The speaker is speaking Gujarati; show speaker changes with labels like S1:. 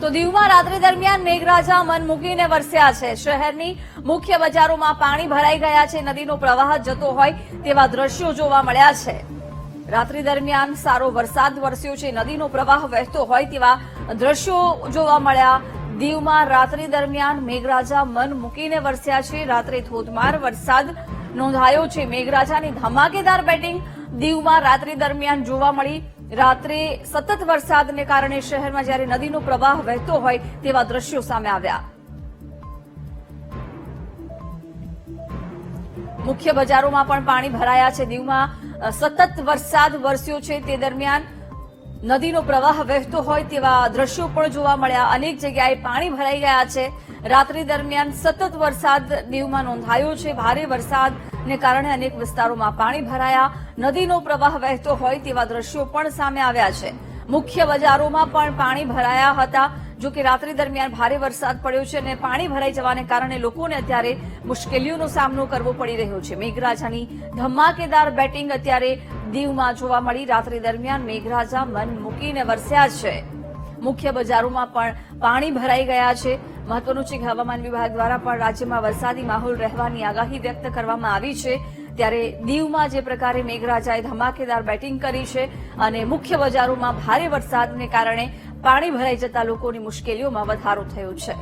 S1: તો દીવમાં રાત્રિ દરમિયાન મેઘરાજા મન મૂકીને વરસ્યા છે. શહેરની મુખ્ય બજારોમાં પાણી ભરાઈ ગયા છે. નદીનો પ્રવાહ જતો હોય તેવા દ્રશ્યો જોવા મળ્યા છે. રાત્રિ દરમિયાન સારો વરસાદ વરસ્યો છે. નદીનો પ્રવાહ વહેતો હોય તેવા દ્રશ્યો જોવા મળ્યા. દીવમાં રાત્રિ દરમિયાન મેઘરાજા મન મૂકીને વરસ્યા છે. રાત્રે ધોધમાર વરસાદ નોંધાયો છે. મેઘરાજાની ધમાકેદાર બેટિંગ દીવમાં રાત્રિ દરમિયાન જોવા મળી, રાત્રે સતત વરસાદને કારણે શહેરમાં જ્યારે નદીનો પ્રવાહ વહેતો હોય તેવા દ્રશ્યો સામે આવ્યા. મુખ્ય બજારોમાં પણ પાણી ભરાયા છે. દીવમાં સતત વરસાદ વરસ્યો છે. તે દરમિયાન નદીનો પ્રવાહ વહેતો હોય તેવા દ્રશ્યો પણ જોવા મળ્યા. અનેક જગ્યાએ પાણી ભરાઈ ગયા છે. રાત્રિ દરમિયાન સતત વરસાદ દીવમાં નોંધાયો છે. ભારે વરસાદને કારણે અનેક વિસ્તારોમાં પાણી ભરાયા. નદીનો પ્રવાહ વહેતો હોય તેવા દ્રશ્યો પણ સામે આવ્યા છે. મુખ્ય બજારોમાં પણ પાણી ભરાયા હતા. જો કે રાત્રિ દરમિયાન ભારે વરસાદ પડ્યો છે અને પાણી ભરાઈ જવાને કારણે લોકોને અત્યારે મુશ્કેલીઓનો સામનો કરવો પડી રહ્યો છે. મેઘરાજાની ધમાકેદાર બેટિંગ અત્યારે દીવમાં જોવા મળી. રાત્રિ દરમિયાન મેઘરાજા મન મૂકીને વરસ્યા છે. મુખ્ય બજારોમાં પણ પાણી ભરાઈ ગયા છે. મહત્વનું છે કે હવામાન વિભાગ દ્વારા પણ રાજ્યમાં વરસાદી માહોલ રહેવાની આગાહી વ્યક્ત કરવામાં આવી છે. ત્યારે દીવમાં જે પ્રકારે મેઘરાજાએ ધમાકેદાર બેટિંગ કરી છે અને મુખ્ય બજારોમાં ભારે વરસાદને કારણે પાણી ભરાઈ જતા લોકોની મુશ્કેલીઓમાં વધારો થયો છે.